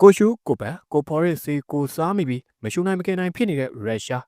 ကိုရှူကိုပန်ကိုဖော်ရစ်စီကိုစားမိပြီးမရှူနိုင်မကင်နိုင်ဖြစ်နေတဲ့ရုရှား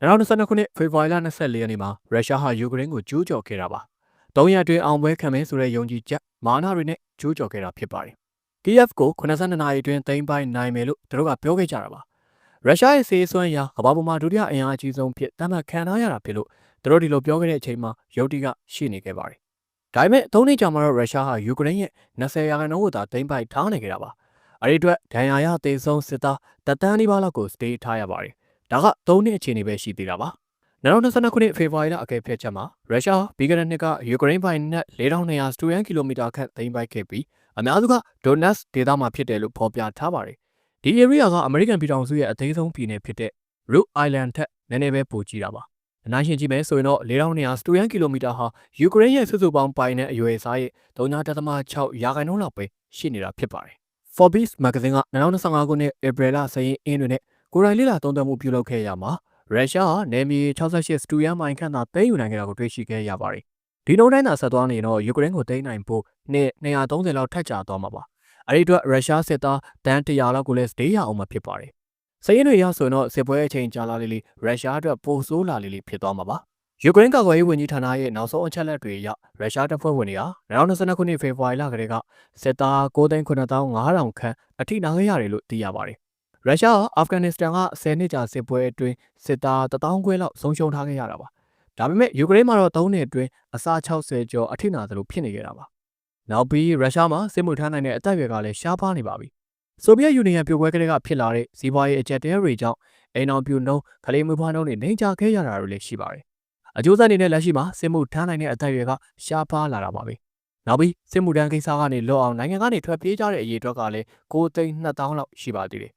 2022ခုနှစ်ဖေဖော်ဝါရီလ24ရက်နေ့မှာရုရှားဟာယူကရိန်းကိုကျူးကျော်ခဲ့တာပါ။၃ရက်အတွင်းအောင်ပွဲခံမယ်ဆိုတဲ့ယုံကြည်ချက်မာနတွေနဲ့ကျူးကျော်ခဲ့တာဖြစ်ပါတယ်။ KF ကို82နာရီအတွင်းသိမ်းပိုက်နိုင်မယ်လို့သူတို့ကပြောခဲ့ကြတာပါ။ရုရှားရဲ့စေဆွမ်းရာကမ္ဘာပေါ်မှာဒုတိယအင်အားအကြီးဆုံးဖြစ်တတ်မှတ်ခံထားရတာဖြစ်လို့သူတို့ဒီလိုပြောခဲ့တဲ့အချိန်မှာယုတ်တိကရှိနေခဲ့ပါတယ်။ဒါပေမဲ့၃နှစ်ကြာမှတော့ရုရှားဟာယူကရိန်းရဲ့20ရာခိုင်နှုန်းကိုသာသိမ်းပိုက်ထားနိုင်ခဲ့တာပါ။ အဲဒီအတွက်ဒဏ်ရာရသေဆုံးစစ်သားတသန်းနီးပါးလောက်ကိုစတေးထားရပါတယ်။ဒါက၃နှစ်အခြေအနေပဲရှိသေးတာပါ။2022ခုနှစ်ဖေဖော်ဝါရီလအကယ်ဖြတ်ချက်မှာရုရှားပြီးခဲ့တဲ့နှစ်ကယူကရိန်းပိုင်နက်4200စတူရန်ကီလိုမီတာခန့်သိမ်းပိုက်ခဲ့ပြီးအများစုကဒိုနက်စ်ဒေသမှာဖြစ်တယ်လို့ဖော်ပြထားပါတယ်။ဒီ area ကအမေရိကန်ပြည်ထောင်စုရဲ့အသေးဆုံးပြည်နယ်ဖြစ်တဲ့ Root Island ထက်နည်းနည်းပဲပိုကြီးတာပါ။အနားရှင်ကြည့်မယ်ဆိုရင်တော့4200စတူရန်ကီလိုမီတာဟာယူကရိန်းရဲ့စုစုပေါင်းပိုင်တဲ့အရွယ်အစားရဲ့3.6ရာခိုင်နှုန်းလောက်ပဲရှိနေတာဖြစ်ပါတယ်။ Forbes magazine က2025ခုနှစ်ဧပြီလစာရင်းအင်းတွေနဲ့ကိုယ်တိုင်လေ့လာသုံးသပ်မှုပြုလုပ်ခဲ့ရမှာရုရှားဟာနယ်မြေ68စတူရန်မိုင်ခန့်သာသိမ်းယူနိုင်ခဲ့တာကိုတွေ့ရှိခဲ့ရပါတယ်။ဒီနှုန်းတိုင်းသာဆက်သွားနေရင်တော့ယူကရိန်းကိုသိမ်းနိုင်ဖို့နှစ်230လောက်ထပ်ကျသွားမှာပါ။အဲဒီအတွက်ရုရှားစစ်သားတန်း100လောက်ကိုလည်းစတေးရအောင်မှာဖြစ်ပါတယ်။စည်ရင်တွေရဆိုရင်တော့စစ်ပွဲအချိန်ကြာလာလေးလေးရုရှားအတွက်ပိုဆိုးလာလေးလေးဖြစ်သွားမှာပါ။ ယူကရိန်းကာကွယ်ရေးဝန်ကြီးဌာနရဲ့နောက်ဆုံးအချက်အလက်တွေအရရုရှားတပ်ဖွဲ့ဝင်တွေဟာ2022ခုနှစ်ဖေဖော်ဝါရီလကတည်းကစစ်သား9,9500ခန့်အထိနာခဲ့ရတယ်လို့သိရပါတယ်ရုရှားဟာအာဖဂန်နစ္စတန်က10နှစ်ကြာစစ်ပွဲအတွင်းစစ်သား1000ခွဲလောက်ဆုံးရှုံးထားခဲ့ရတာပါ။ဒါပေမဲ့ယူကရိန်းမှာတော့3နှစ်အတွင်းအစ60ကျော်အထိနာသလိုဖြစ်နေကြတာပါ။နောက်ပြီးရုရှားမှာစစ်မှုထမ်းနိုင်တဲ့အတိုက်အရွယ်ကလည်းရှားပါးနေပါပြီ။ဆိုဗီယက်ယူနီယံပြိုကွဲကလေးကဖြစ်လာတဲ့စီးပွားရေးအကျပ်တဲတွေကြောင့်အိမ်အောင်ပြူနှုံးခလေးမွေးဖွားနှုံးတွေနှိမ်ချခဲ့ရတာတွေလည်းရှိပါတယ်။ အကျိုးဆက်အနေနဲ့လက်ရှိမှာစစ်မှုထမ်းနိုင်တဲ့အတိုက်အရွယ်ကရှားပါးလာတာပါပဲ။နောက်ပြီးစစ်မှုထမ်းကိစ္စကနေလွတ်အောင်နိုင်ငံကနေထွက်ပြေးကြတဲ့အရေးအတွက်ကလည်းကိုသိန်း2000လောက်ရှိပါသေးတယ်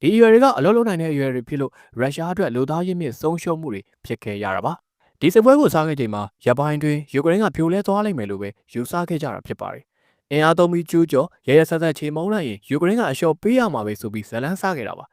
ဒီအရွယ်တွေကအလုံးလုံးနိုင်တဲ့အရွယ်တွေဖြစ်လို့ရုရှားအတွက်လူသားရင်းမြစ်ဆုံးရှုံးမှုတွေဖြစ်ခဲ့ရတာပါဒီစစ်ပွဲကိုစားခဲ့ချိန်မှာရပိုင်းတွင်ယူကရိန်းကဖြိုလဲသွားလိမ့်မယ်လို့ပဲယူဆခဲ့ကြတာဖြစ်ပါတယ်အင်အားသုံးပြီးကျူးကျော်ရရဆက်ဆက်ချေမုန်းလိုက်ရင်ယူကရိန်းကအလျှော့ပေးရမှာပဲဆိုပြီးဇလန်းစားခဲ့တာပါ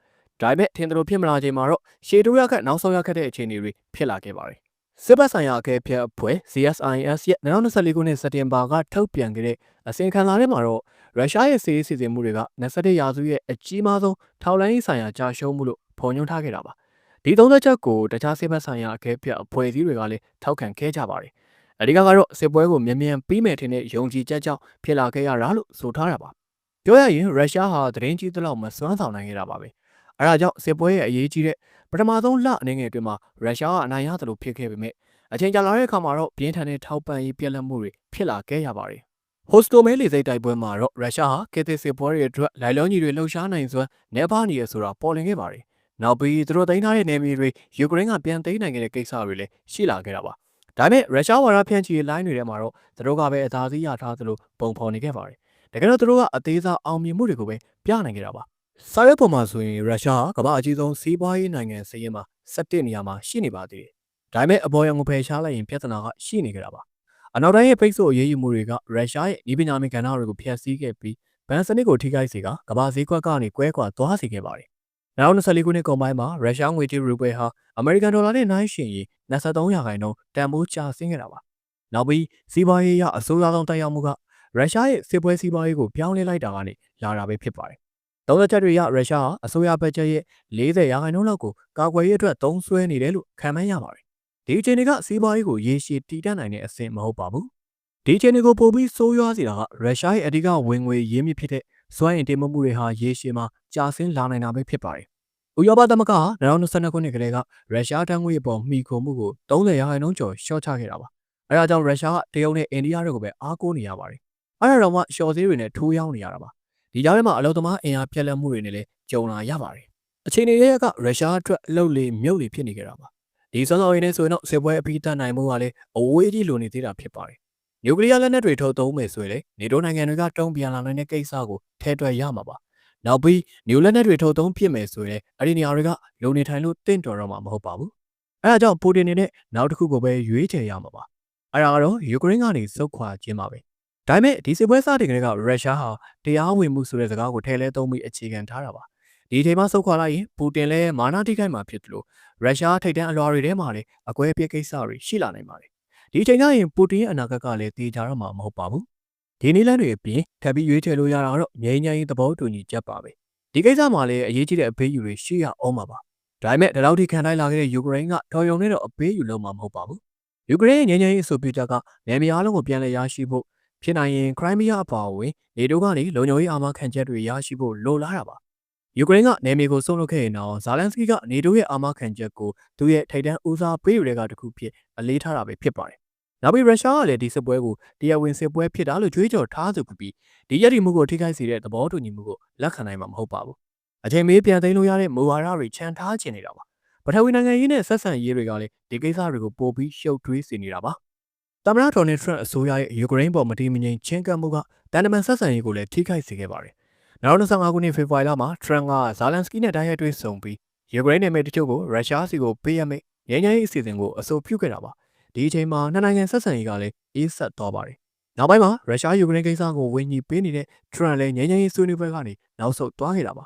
ဒါပေမဲ့ထင်တယ်လို့ဖြစ်မလာချိန်မှာတော့ရှေတိုးရခက်နောက်ဆုံးရခက်တဲ့အခြေအနေတွေဖြစ်လာခဲ့ပါတယ် စစ်ဘက်ဆိုင်ရာအကဲဖြတ်အဖွဲ့ CSIS ရဲ့2024ခုနှစ်စက်တင်ဘာကထုတ်ပြန်ခဲ့တဲ့အစီရင်ခံစာထဲမှာတော့ရုရှားရဲ့စစ်ရေးစီစဉ်မှုတွေက21ရာစုရဲ့အကြီးမားဆုံးထောက်လှမ်းရေးဆိုင်ရာကြာရှုံးမှုလို့ဖော်ညွှန်းထားခဲ့တာပါဒီသုံးသက်ချက်ကိုတခြားစစ်ဘက်ဆိုင်ရာအကဲဖြတ်အဖွဲ့အစည်းတွေကလည်းထောက်ခံခဲ့ကြပါတယ်အဓိကကတော့စစ်ပွဲကိုမြန်မြန်ပြီးမယ်ထင်တဲ့ယုံကြည်ချက်ကြောင့်ဖြစ်လာခဲ့ရတာလို့ဆိုထားတာပါပြောရရင်ရုရှားဟာသတင်းကြီးသလောက်မစွမ်းဆောင်နိုင်ခဲ့တာပါပဲ အဲဒါကြောင့်စစ်ပွဲရဲ့အရေးကြီးတဲ့ပထမဆုံးလအနေငယ်အတွင်းမှာရုရှားကအနိုင်ရတယ်လို့ဖြစ်ခဲ့ပေမဲ့အချိန်ကြာလာတဲ့အခါမှာတော့ပြင်းထန်တဲ့ထောက်ပံ့ရေးပြက်လက်မှုတွေဖြစ်လာခဲ့ရပါတယ်ဟိုစတိုမဲလေစိတ်တိုက်ပွဲမှာတော့ရုရှားဟာကေသစ်စစ်ပွဲတွေအတွက်လိုက်လုံးကြီးတွေလှုပ်ရှားနိုင်စွမ်းနေပါနေရဆိုတာပေါ်လင်ခဲ့ပါတယ်။နောက်ပြီးသူတို့သိမ်းထားတဲ့နေမြေတွေယူကရိန်းကပြန်သိမ်းနိုင်ခဲ့တဲ့ကိစ္စတွေလည်းရှိလာခဲ့တာပါ။ဒါပေမဲ့ရုရှားဝါဒဖြန့်ချီရေးလိုင်းတွေထဲမှာတော့သူတို့ကပဲအသာစီးရထားသလိုပုံဖော်နေခဲ့ပါတယ်။တကယ်တော့သူတို့ကအသေးစားအောင်မြင်မှုတွေကိုပဲပြနိုင်ခဲ့တာပါ။ စာရွက်ပေါ်မှာဆိုရင်ရုရှားကကမ္ဘာအကြီးဆုံးစီးပွားရေးနိုင်ငံစည်ရင်မှာ17နေရာမှာရှိနေပါသေးတယ်။ဒါပေမဲ့အပေါ်ရံကိုဖယ်ရှားလိုက်ရင်ပြဿနာကရှိနေကြတာပါအနောက်တိုင်းရဲ့ပိတ်ဆို့အရေးယူမှုတွေကရုရှားရဲ့ဤပညာမင်ကဏ္ဍတွေကိုဖျက်ဆီးခဲ့ပြီးဗန်စနစ်ကိုထိခိုက်စေကကမ္ဘာဈေးကွက်ကနေကွဲကွာသွားစေခဲ့ပါတယ်။နောက်24ခုနှစ်ကုန်ပိုင်းမှာရုရှားငွေကြေးရူဘယ်ဟာအမေရိကန်ဒေါ်လာနဲ့နှိုင်းယှဉ်ရင်23ရာခိုင်နှုန်းတန်ဖိုးကျဆင်းခဲ့တာပါ။နောက်ပြီးစီးပွားရေးရအဆိုးရွားဆုံးတိုက်ရောက်မှုကရုရှားရဲ့စစ်ပွဲစီးပွားရေးကိုပြောင်းလဲလိုက်တာကနေလာတာပဲဖြစ်ပါတယ်။ သုံးသက်ချက်တွေရရုရှားဟာအစိုးရဘတ်ဂျက်ရဲ့40ရာခိုင်နှုန်းလောက်ကိုကာကွယ်ရေးအတွက်သုံးစွဲနေတယ်လို့ခန့်မှန်းရပါတယ်ဒီအခြေအနေကစီးပွားရေးကိုရေရှည်တည်တံ့နိုင်တဲ့အဆင့်မဟုတ်ပါဘူးဒီအခြေအနေကိုပိုပြီးဆိုးရွားစေတာကရုရှားရဲ့အဓိကဝင်ငွေရင်းမြစ်ဖြစ်တဲ့စွမ်းအင်တင်မှုမှုတွေဟာရေရှည်မှာကြာဆင်းလာနိုင်တာပဲဖြစ်ပါတယ်ဥရောပသမဂ္ဂက2022ခုနှစ်ကလေးကရုရှားတန်းငွေအပေါ်မှီခိုမှုကို30ရာခိုင်နှုန်းကျော်ရှော့ချခဲ့တာပါအဲဒါကြောင့်ရုရှားကတရုတ်နဲ့အိန္ဒိယတို့ကိုပဲအားကိုးနေရပါတယ်အဲဒါတော့မှရှော့ဈေးတွေနဲ့ထိုးရောင်းနေရတာပါ ဒီကြားထဲမှာအလုံသမားအင်အားပြက်လက်မှုတွေနဲ့လည်းကြုံလာရပါတယ်အခြေအနေရဲ့ကရုရှားအတွက်အလုပ်လေမြုပ်လေဖြစ်နေကြတာပါဒီစောစောရင်းနဲ့ဆိုရင်တော့စစ်ပွဲအပြီးတတ်နိုင်မှုကလည်းအဝေးကြီးလိုနေသေးတာဖြစ်ပါတယ်။နျူကလ িয়ার လက်နက်တွေထုတ်သုံးမယ်ဆိုရင်လေနေတိုးနိုင်ငံတွေကတုံ့ပြန်လာနိုင်တဲ့ကိစ္စကိုထဲတွက်ရမှာပါ။နောက်ပြီးနျူလက်နက်တွေထုတ်သုံးဖြစ်မယ်ဆိုရင်အဲ့ဒီနေရာတွေကလုံနေထိုင်လို့တင့်တော်တော့မှာမဟုတ်ပါဘူး။အဲဒါကြောင့်ပူတင်နေနဲ့နောက်တစ်ခုကိုပဲရွေးချယ်ရမှာပါ။အဲ့ဒါကတော့ယူကရိန်းကနေစုခွာခြင်းပါပဲ။ ဒါပေမဲ့ဒီစစ်ပွဲစတင်ကလေးကရုရှားဟာတရားဝင်မှုဆိုတဲ့စကားကိုထဲလဲသုံးပြီးအခြေခံထားတာပါဒီအချိန်မှဆုတ်ခွာလိုက်ရင်ပူတင်လည်းမာနာတိခိုက်မှာဖြစ်သလိုရုရှားထိပ်တန်းအလွှာတွေထဲမှာလည်းအကွဲပြဲကိစ္စတွေရှိလာနိုင်ပါတယ်ဒီအချိန်ကျရင်ပူတင်ရဲ့အနာဂတ်ကလည်းတည်ကြတော့မှာမဟုတ်ပါဘူးဒီနည်းလမ်းတွေအပြင်ထပ်ပြီးရွေးချယ်လို့ရတာတော့ငြိမ်းချမ်းရေးသဘောတူညီချက်ပါပဲဒီကိစ္စမှာလည်းအရေးကြီးတဲ့အပေးယူတွေရှိရအောင်ပါပါဒါပေမဲ့ဒီလောက်ထိခံတိုင်းလာခဲ့တဲ့ယူကရိန်းကတော်ရုံနဲ့တော့အပေးယူလုံးမှာမဟုတ်ပါဘူးယူကရိန်းရဲ့ငြိမ်းချမ်းရေးအဆိုပြုချက်ကနယ်မြေအားလုံးကိုပြန်လည်ရရှိဖို့ ဖြစ်နိုင်ရင်ခရိုင်းမီးယားအပါအဝင်နေတိုးကနေလုံခြုံရေးအာမခံချက်တွေရရှိဖို့လိုလားတာပါယူကရိန်းကနေမြေကိုဆုံးလုပ်ခဲ့ရင်တော့ဇာလန်စကီကနေတိုးရဲ့အာမခံချက်ကိုသူရဲ့ထိပ်တန်းဦးစားပေးတွေကတခုဖြစ်အလေးထားတာပဲဖြစ်ပါတယ်နောက်ပြီးရုရှားကလည်းဒီစစ်ပွဲကိုတရားဝင်စစ်ပွဲဖြစ်တာလို့ကြွေးကြော်ထားသူပြီးဒီရည်တည်မှုကိုထိခိုက်စေတဲ့သဘောတူညီမှုကိုလက်ခံနိုင်မှာမဟုတ်ပါဘူးအချိန်မေးပြန်သိမ်းလို့ရတဲ့မူဝါဒတွေချန်ထားခြင်းနေတာပါပထဝီနိုင်ငံရေးနဲ့ဆက်ဆံရေးတွေကလည်းဒီကိစ္စတွေကိုပိုပြီးရှုပ်ထွေးစေနေတာပါ သမ္မတဒေါ်နယ်ထရန့်အစိုးရရဲ့ယူကရိန်းပေါ်မတည်မငြိမ်ချင်းကပ်မှုကတန်တမန်ဆက်ဆံရေးကိုလည်းထိခိုက်စေခဲ့ပါတယ်နောက်25ခုနှစ်ဖေဖော်ဝါရီလမှာထရန့်ကဇာလန်စကီနဲ့တိုက်ရိုက်တွေ့ဆုံပြီးယူကရိန်းနယ်မြေတချို့ကိုရုရှားစီကိုပေးရမယ့်ငြိမ်းချမ်းရေးအစီအစဉ်ကိုအဆိုပြုခဲ့တာပါဒီအချိန်မှာနှစ်နိုင်ငံဆက်ဆံရေးကလည်းအေးဆက်သွားပါတယ်နောက်ပိုင်းမှာရုရှားယူကရိန်းကိစ္စကိုဝေညီပေးနေတဲ့ထရန့်လည်းငြိမ်းချမ်းရေးဆွေးနွေးပွဲကနေနောက်ဆုတ်သွားခဲ့တာပါ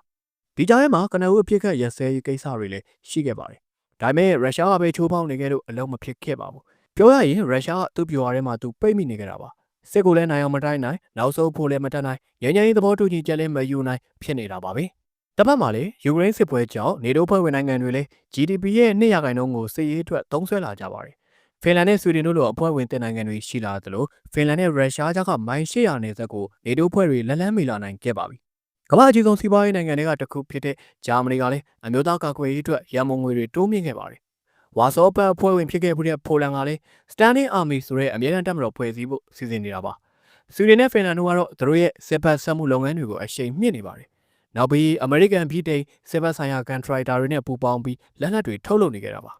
ဒီကြားထဲမှာကနအူအဖြစ်ခတ်ရက်စဲရေးကိစ္စတွေလည်းရှိခဲ့ပါတယ်ဒါပေမဲ့ရုရှားကပဲချိုးဖောက်နေခဲ့လို့အလုံးမဖြစ်ခဲ့ပါဘူး ပြောရရင်ရုရှားကသူ့ပြိုရထဲမှာသူပိတ်မိနေကြတာပါစစ်ကိုလည်းနိုင်အောင်မတိုင်းနိုင်နောက်ဆုံးဖို့လည်းမတတ်နိုင်ရញ្ញရင်သဘောတူညီချက်လည်းမယူနိုင်ဖြစ်နေတာပါပဲတပတ်မှာလေယူကရိန်းစစ်ပွဲကြောင့်နေတိုးဖွဲ့ဝင်နိုင်ငံတွေလည်း GDP ရဲ့2ရာခိုင်နှုန်းကိုစစ်ရေးအတွက်သုံးစွဲလာကြပါတယ်ဖင်လန်နဲ့ဆွီဒင်တို့လိုအဖွဲ့ဝင်တဲ့နိုင်ငံတွေရှိလာသလိုဖင်လန်နဲ့ရုရှားကြားကမိုင်800နယ်စပ်ကိုနေတိုးဖွဲ့တွေလက်လန်းမီလာနိုင်ခဲ့ပါပြီကမ္ဘာအကြီးဆုံးစီးပွားရေးနိုင်ငံတွေကတစ်ခုဖြစ်တဲ့ဂျာမနီကလည်းအမျိုးသားကာကွယ်ရေးအတွက်ရန်ပုံငွေတွေတိုးမြင့်ခဲ့ပါတယ် ဝါဆောပတ်အဖွဲ့ဝင်ဖြစ်ခဲ့မှုတဲ့ပိုလန်ကလည်း Standing Army ဆိုတဲ့အမြဲတမ်းတပ်မတော်ဖွဲ့စည်းဖို့စီစဉ်နေတာပါဆွီဒင်နဲ့ဖင်လန်တို့ကတော့သူတို့ရဲ့စစ်ဘက်ဆက်မှုလုပ်ငန်းတွေကိုအရှိန်မြင့်နေပါတယ်နောက်ပြီးအမေရိကန်ပြည်တိုင်စစ်ဘက်ဆိုင်ရာကန်ထရိုက်တာတွေနဲ့ပူးပေါင်းပြီးလက်နက်တွေထုတ်လုပ်နေကြတာပါ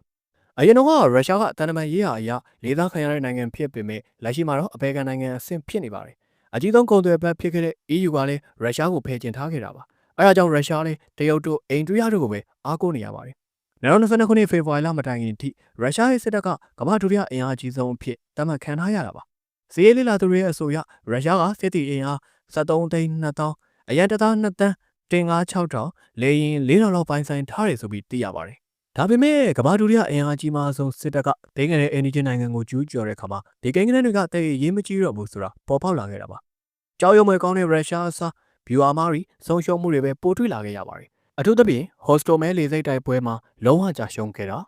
အရင်တော့ရုရှားကတန်တမန်ရေးရာအရာလေးစားခံရတဲ့နိုင်ငံဖြစ်ပေမဲ့လက်ရှိမှာတော့အပေကန်နိုင်ငံအဆင့်ဖြစ်နေပါတယ်အကြီးဆုံးကုန်သွယ်ဘက်ဖြစ်ခဲ့တဲ့ EU ကလည်းရုရှားကိုဖယ်ကျင်ထားခဲ့တာပါအဲဒါကြောင့်ရုရှားလည်းတရုတ်တို့အိန္ဒိယတို့ကိုပဲအားကိုးနေရပါတယ် 2022ခုနှစ်ဖေဖော်ဝါရီလမတိုင်ခင်ထိရုရှားရဲ့စစ်တပ်ကကမ္ဘာဒုတိယအင်အားကြီးဆုံးအဖြစ်သတ်မှတ်ခံထားရတာပါ။စီးရီးလေးလာသူတွေရဲ့အဆိုအရရုရှားကစစ်တီအင်အား73သိန်း2000အရန်တသား2တန်းတင်ကား6000လေရင်4000လောက်ပိုင်ဆိုင်ထားတယ်ဆိုပြီးသိရပါတယ်။ဒါပေမဲ့ကမ္ဘာဒုတိယအင်အားကြီးမားဆုံးစစ်တပ်ကဒိန်းငယ်တဲ့အင်ဒီဂျင်နိုင်ငံကိုကျူးကျော်တဲ့ခါမှာဒီကိန်းကနန်းတွေကတည်ရေးမကြီးတော့ဘူးဆိုတာပေါ်ပေါက်လာခဲ့တာပါ။ကြောက်ရွံ့မွေကောင်းတဲ့ရုရှားအစားဘီယူအာမာရီဆုံးရှုံးမှုတွေပဲပိုတွေ့လာခဲ့ရပါတယ် အထူးသဖြင့်ဟော့စတိုမဲလေစိတ်တိုက်ပွဲမှာလုံးဝကြာရှုံးခဲ့တာ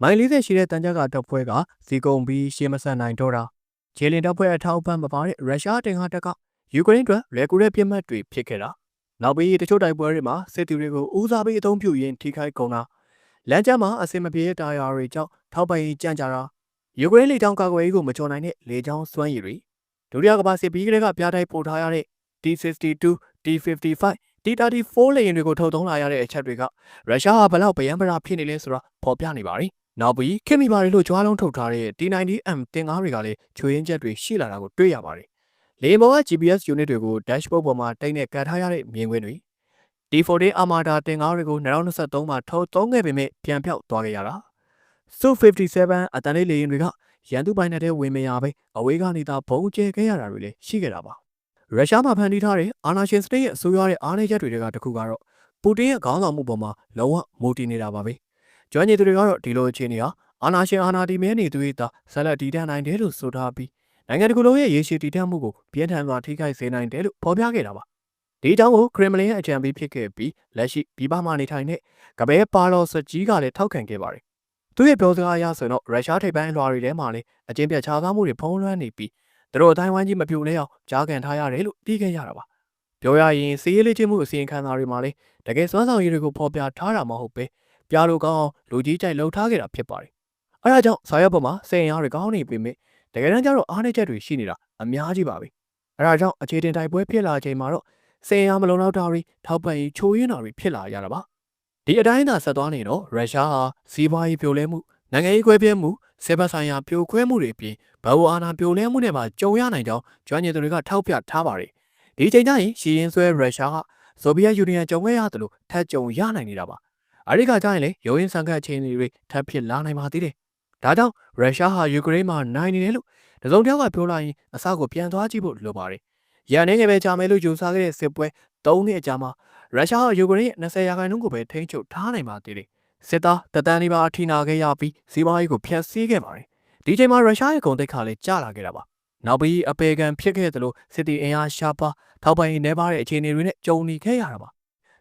မိုင်40ရှိတဲ့တန်ကြကတပ်ဖွဲ့ကစီကုံပြီးရှေးမဆက်နိုင်တော့တာဂျေလင်တပ်ဖွဲ့အထောက်အပံ့မပါတဲ့ရုရှားတင်ဟာတပ်ကယူကရိန်းအတွက်လွယ်ကူတဲ့ပြစ်မှတ်တွေဖြစ်ခဲ့တာနောက်ပြီးတချို့တိုက်ပွဲတွေမှာစစ်သူတွေကိုဦးစားပေးအသုံးပြုရင်းထိခိုက်ကုန်တာလမ်းကျမ်းမှာအစင်မပြေတဲ့တာယာတွေကြောင့်ထောက်ပံ့ရေးကြန့်ကြာတာယူကရိန်းလေကြောင်းကာကွယ်ရေးကိုမကျော်နိုင်တဲ့လေကြောင်းစွမ်းရည်တွေဒုတိယကမ္ဘာစစ်ပြီးကလေးကပြားတိုက်ပို့ထားရတဲ့ T62 T55 T34 လေယာဉ်တွေကိုထုတ်သုံးလာရတဲ့အချက်တွေကရုရှားဟာဘလောက်ဗယံပရာဖြစ်နေလဲဆိုတာဖော်ပြနေပါတယ်။နောက်ပြီးခင်မီပါတွေလို့ကြွားလုံးထုတ်ထားတဲ့ T90M တင်ကားတွေကလည်းချွေရင်းချက်တွေရှိလာတာကိုတွေ့ရပါတယ်။လေယာဉ်ပေါ်က GPS unit တွေကို dashboard ပေါ်မှာတိတ်နဲ့ကတ်ထားရတဲ့မြင်ကွင်းတွေ T40 Armada တင်ကားတွေကို2023မှာထုတ်သုံးခဲ့ပေမဲ့ပြန်ပြောက်သွားခဲ့ရတာ။ Su-57 အတန်လေးလေယာဉ်တွေကရန်သူပိုင်တဲ့ဝင်မရပဲအဝေးကနေသာဘုံကျဲခဲ့ရတာတွေလည်းရှိခဲ့တာပါ ရုရှားမှာဖန်တီးထားတဲ့အာဏာရှင်စနစ်ရဲ့အဆိုးရွားတဲ့အားနည်းချက်တွေကတခုကတော့ပူတင်ရဲ့ခေါင်းဆောင်မှုပေါ်မှာလုံးဝမူတည်နေတာပါပဲ။ကျွမ်းကျင်သူတွေကတော့ဒီလိုအခြေအနေဟာအာဏာရှင်အာဏာတည်မြဲနေသူတွေသာဆက်လက်တည်တံ့နိုင်တယ်လို့ဆိုထားပြီးနိုင်ငံတကာလုံးရဲ့ရေရှည်တည်တံ့မှုကိုပြင်းထန်စွာထိခိုက်စေနိုင်တယ်လို့ဖော်ပြခဲ့တာပါ။ဒီအကြောင်းကိုခရမလင်ရဲ့အကြံပေးဖြစ်ခဲ့ပြီးလက်ရှိပြည်ပမှာနေထိုင်တဲ့ကပဲပါလော်စကြီးကလည်းထောက်ခံခဲ့ပါတယ်။သူရဲ့ပြောစကားအရဆိုတော့ရုရှားထိပ်ပိုင်းလွှာတွေထဲမှာလည်းအကျဉ်းပြခြားကားမှုတွေဖုံးလွှမ်းနေပြီး သူတို့အတိုင်းဝိုင်းကြီးမပြိုလဲအောင်ကြားကန်ထားရတယ်လို့ပြီးခဲ့ရတာပါပြောရရင်စီးရေးလေးချင်းမှုအစီရင်ခံစာတွေမှာလည်းတကယ်စွမ်းဆောင်ရည်တွေကိုဖော်ပြထားတာမဟုတ်ပဲပြလို့ကောင်းလူကြီးကြိုက်လှုပ်ထားခဲ့တာဖြစ်ပါတယ်အဲဒါကြောင့်စာရွက်ပေါ်မှာစိန်အားတွေကောင်းနေပေမဲ့တကယ်တမ်းကျတော့အားနည်းချက်တွေရှိနေတာအများကြီးပါပဲအဲဒါကြောင့်အခြေတင်တိုက်ပွဲဖြစ်လာချိန်မှာတော့စိန်အားမလုံလောက်တာတွေထောက်ပံ့ရေးချိုးရင်းတာတွေဖြစ်လာရတာပါဒီအတိုင်းသာဆက်သွားနေတော့ရုရှားဟာစီးပွားရေးပြိုလဲမှု နိုင်ငံရေးကွဲပြဲမှုဆေးဘက်ဆိုင်ရာပြိုခွဲမှုတွေအပြင်ဘဝအာဏာပြိုလဲမှုနဲ့ပါကြုံရနိုင်ကြောင်းကျွမ်းကျင်သူတွေကထောက်ပြထားပါတယ်။ဒီချိန်ကျရင်ရှီရင်ဆွဲရုရှားကဆိုဗီယက်ယူနီယံကြုံခဲ့ရတယ်လို့ထပ်ကြုံရနိုင်နေတာပါ။အဲဒီကကျရင်လေရုံးရင်ဆန်ခတ်အခြေအနေတွေထပ်ဖြစ်လာနိုင်ပါသေးတယ်။ဒါကြောင့်ရုရှားဟာယူကရိန်းမှာနိုင်နေတယ်လို့တစုံတစ်ယောက်ကပြောလိုက်ရင်အစကိုပြန်သွားကြည့်ဖို့လိုပါတယ်။ရန်နေငယ်ပဲကြာမယ်လို့ယူဆခဲ့တဲ့စစ်ပွဲ၃နှစ်အကြာမှာရုရှားဟာယူကရိန်းရဲ့20ရာခိုင်နှုန်းကိုပဲထိန်းချုပ်ထားနိုင်ပါသေးတယ်။ စစ်သားတတန်းလေးပါအထိနာခဲ့ရပြီးစီးပွားရေးကိုဖျက်ဆီးခဲ့ပါတယ်ဒီချိန်မှာရုရှားရဲ့ကုန်သိက္ခာလည်းကျလာခဲ့တာပါနောက်ပြီးအပေကန်ဖြစ်ခဲ့သလိုစစ်တီအင်အားရှားပါထောက်ပံ့ရေးနှဲပါတဲ့အခြေအနေတွေနဲ့ကြုံနေခဲ့ရတာပါ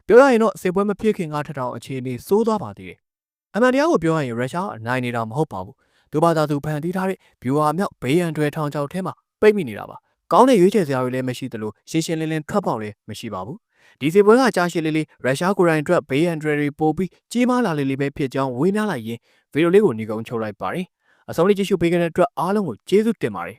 ပြောရရင်တော့စစ်ပွဲမဖြစ်ခင်ကထက်တောင်အခြေအနေဆိုးသွားပါသေးတယ်အမှန်တရားကိုပြောရရင်ရုရှားအနိုင်နေတာမဟုတ်ပါဘူးသူဘာသာသူဖန်တီးထားတဲ့ဗျူဟာမြောက်ဘေးရန်တွေထောင်ချောက်ထဲမှာပိတ်မိနေတာပါကောင်းတဲ့ရွေးချယ်စရာတွေလည်းမရှိသလိုရှင်းရှင်းလင်းလင်းထွက်ပေါက်လည်းမရှိပါဘူး ဒီစစ်ပွဲကကြာရှည်လေးလေးရုရှားကိုယ်တိုင်အတွက်ဘေးရန်တွေပို့ပြီးကြီးမားလာလေးလေးပဲဖြစ်ကြောင်းဝေးများလိုက်ရင်ဗီဒီယိုလေးကိုညီကုန်းချုပ်လိုက်ပါတယ်အဆုံးလေးကြည့်ရှုပေးခဲ့တဲ့အတွက်အားလုံးကိုကျေးဇူးတင်ပါတယ်